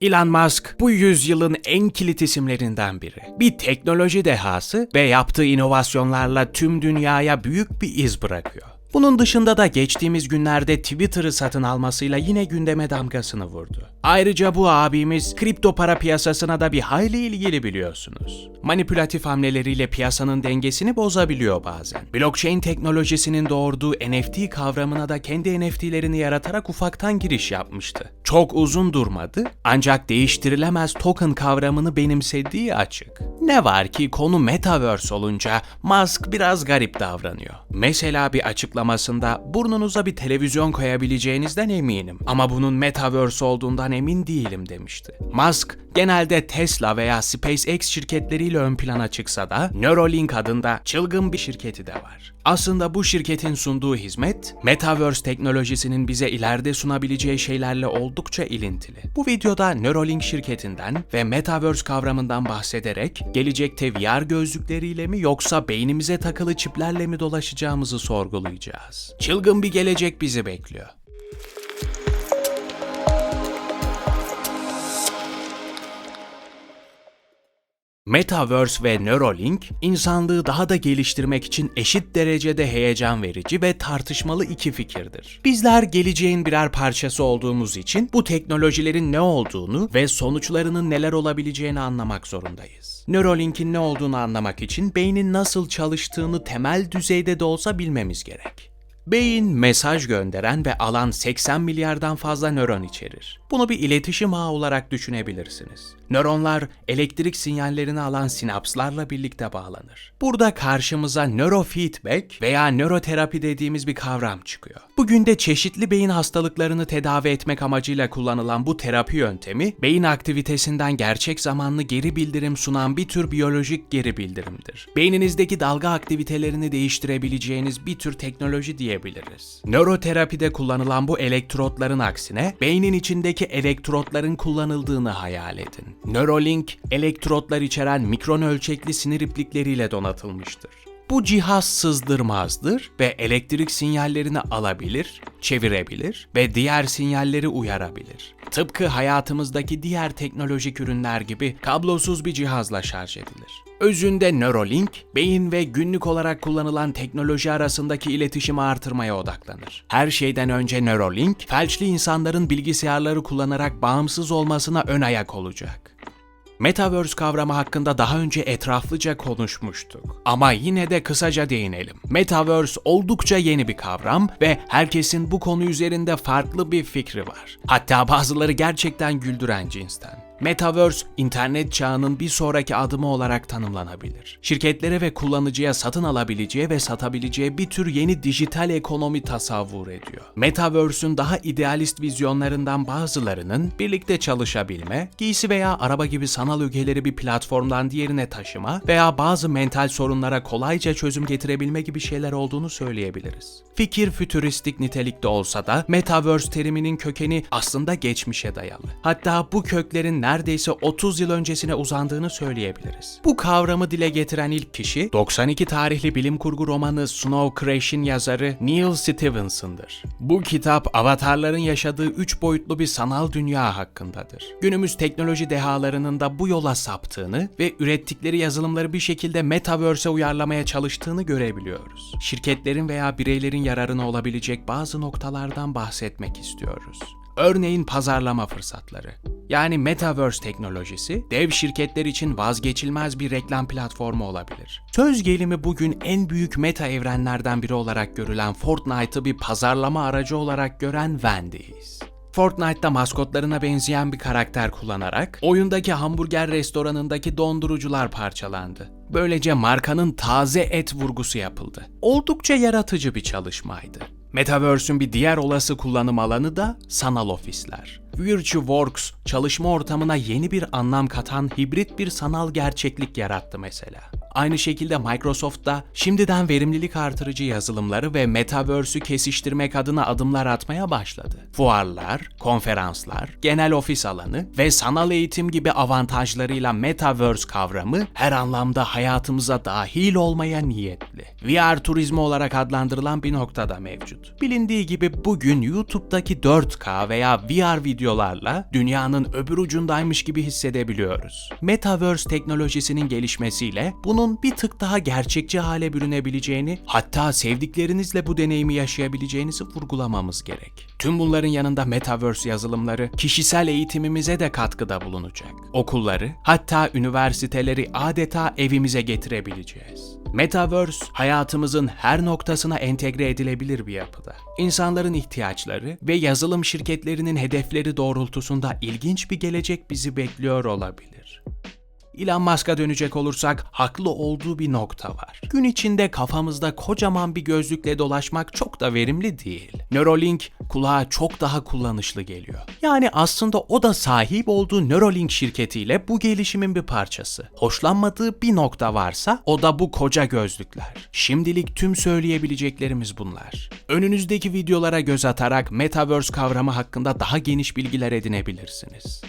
Elon Musk bu yüzyılın en kilit isimlerinden biri. Bir teknoloji dehası ve yaptığı inovasyonlarla tüm dünyaya büyük bir iz bırakıyor. Bunun dışında da geçtiğimiz günlerde Twitter'ı satın almasıyla yine gündeme damgasını vurdu. Ayrıca bu abimiz kripto para piyasasına da bir hayli ilgili biliyorsunuz. Manipülatif hamleleriyle piyasanın dengesini bozabiliyor bazen. Blockchain teknolojisinin doğurduğu NFT kavramına da kendi NFT'lerini yaratarak ufaktan giriş yapmıştı. Çok uzun durmadı ancak değiştirilemez token kavramını benimsediği açık. Ne var ki konu Metaverse olunca Musk biraz garip davranıyor. Mesela bir açıklamasında burnunuza bir televizyon koyabileceğinizden eminim ama bunun Metaverse olduğundan emin değilim demişti. Musk genelde Tesla veya SpaceX şirketleriyle ön plana çıksa da Neuralink adında çılgın bir şirketi de var. Aslında bu şirketin sunduğu hizmet, Metaverse teknolojisinin bize ileride sunabileceği şeylerle oldukça ilintili. Bu videoda Neuralink şirketinden ve Metaverse kavramından bahsederek gelecekte VR gözlükleriyle mi yoksa beynimize takılı çiplerle mi dolaşacağımızı sorgulayacağız. Çılgın bir gelecek bizi bekliyor. Metaverse ve Neuralink, insanlığı daha da geliştirmek için eşit derecede heyecan verici ve tartışmalı iki fikirdir. Bizler geleceğin birer parçası olduğumuz için bu teknolojilerin ne olduğunu ve sonuçlarının neler olabileceğini anlamak zorundayız. Neuralink'in ne olduğunu anlamak için beynin nasıl çalıştığını temel düzeyde de olsa bilmemiz gerek. Beyin mesaj gönderen ve alan 80 milyardan fazla nöron içerir. Bunu bir iletişim ağı olarak düşünebilirsiniz. Nöronlar elektrik sinyallerini alan sinapslarla birlikte bağlanır. Burada karşımıza nörofeedback veya nöroterapi dediğimiz bir kavram çıkıyor. Bugün de çeşitli beyin hastalıklarını tedavi etmek amacıyla kullanılan bu terapi yöntemi, beyin aktivitesinden gerçek zamanlı geri bildirim sunan bir tür biyolojik geri bildirimdir. Beyninizdeki dalga aktivitelerini değiştirebileceğiniz bir tür teknoloji diyebiliriz. Nöroterapide kullanılan bu elektrotların aksine beynin içindeki elektrotların kullanıldığını hayal edin. Neuralink, elektrotlar içeren mikron ölçekli sinir iplikleriyle donatılmıştır. Bu cihaz sızdırmazdır ve elektrik sinyallerini alabilir, çevirebilir ve diğer sinyalleri uyarabilir. Tıpkı hayatımızdaki diğer teknolojik ürünler gibi kablosuz bir cihazla şarj edilir. Özünde Neuralink, beyin ve günlük olarak kullanılan teknoloji arasındaki iletişimi artırmaya odaklanır. Her şeyden önce Neuralink, felçli insanların bilgisayarları kullanarak bağımsız olmasına ön ayak olacak. Metaverse kavramı hakkında daha önce etraflıca konuşmuştuk. Ama yine de kısaca değinelim. Metaverse oldukça yeni bir kavram ve herkesin bu konu üzerinde farklı bir fikri var. Hatta bazıları gerçekten güldüren cinsten. Metaverse, internet çağının bir sonraki adımı olarak tanımlanabilir. Şirketlere ve kullanıcıya satın alabileceği ve satabileceği bir tür yeni dijital ekonomi tasavvur ediyor. Metaverse'ün daha idealist vizyonlarından bazılarının birlikte çalışabilme, giysi veya araba gibi sanal ögeleri bir platformdan diğerine taşıma veya bazı mental sorunlara kolayca çözüm getirebilme gibi şeyler olduğunu söyleyebiliriz. Fikir fütüristik nitelikte olsa da Metaverse teriminin kökeni aslında geçmişe dayalı. Hatta bu köklerin neredeyse 30 yıl öncesine uzandığını söyleyebiliriz. Bu kavramı dile getiren ilk kişi 92 tarihli bilim kurgu romanı Snow Crash'in yazarı Neil Stephenson'dır. Bu kitap avatarların yaşadığı üç boyutlu bir sanal dünya hakkındadır. Günümüz teknoloji dehalarının da bu yola saptığını ve ürettikleri yazılımları bir şekilde Metaverse'e uyarlamaya çalıştığını görebiliyoruz. Şirketlerin veya bireylerin yararına olabilecek bazı noktalardan bahsetmek istiyoruz. Örneğin pazarlama fırsatları. Yani Metaverse teknolojisi dev şirketler için vazgeçilmez bir reklam platformu olabilir. Söz gelimi bugün en büyük meta evrenlerden biri olarak görülen Fortnite'ı bir pazarlama aracı olarak gören Wendy's. Fortnite'da maskotlarına benzeyen bir karakter kullanarak oyundaki hamburger restoranındaki dondurucular parçalandı. Böylece markanın taze et vurgusu yapıldı. Oldukça yaratıcı bir çalışmaydı. Metaverse'ün bir diğer olası kullanım alanı da sanal ofisler. VirtueWorks çalışma ortamına yeni bir anlam katan hibrit bir sanal gerçeklik yarattı mesela. Aynı şekilde Microsoft da şimdiden verimlilik artırıcı yazılımları ve Metaverse'ü kesiştirmek adına adımlar atmaya başladı. Fuarlar, konferanslar, genel ofis alanı ve sanal eğitim gibi avantajlarıyla Metaverse kavramı her anlamda hayatımıza dahil olmaya niyetli. VR turizmi olarak adlandırılan bir noktada mevcut. Bilindiği gibi bugün YouTube'daki 4K veya VR video videolarla dünyanın öbür ucundaymış gibi hissedebiliyoruz. Metaverse teknolojisinin gelişmesiyle bunun bir tık daha gerçekçi hale bürünebileceğini, hatta sevdiklerinizle bu deneyimi yaşayabileceğinizi vurgulamamız gerek. Tüm bunların yanında Metaverse yazılımları kişisel eğitimimize de katkıda bulunacak. Okulları, hatta üniversiteleri adeta evimize getirebileceğiz. Metaverse, hayatımızın her noktasına entegre edilebilir bir yapıda. İnsanların ihtiyaçları ve yazılım şirketlerinin hedefleri doğrultusunda ilginç bir gelecek bizi bekliyor olabilir. Elon Musk'a dönecek olursak haklı olduğu bir nokta var. Gün içinde kafamızda kocaman bir gözlükle dolaşmak çok da verimli değil. Neuralink kulağa çok daha kullanışlı geliyor. Yani aslında o da sahip olduğu Neuralink şirketiyle bu gelişimin bir parçası. Hoşlanmadığı bir nokta varsa o da bu koca gözlükler. Şimdilik tüm söyleyebileceklerimiz bunlar. Önünüzdeki videolara göz atarak Metaverse kavramı hakkında daha geniş bilgiler edinebilirsiniz.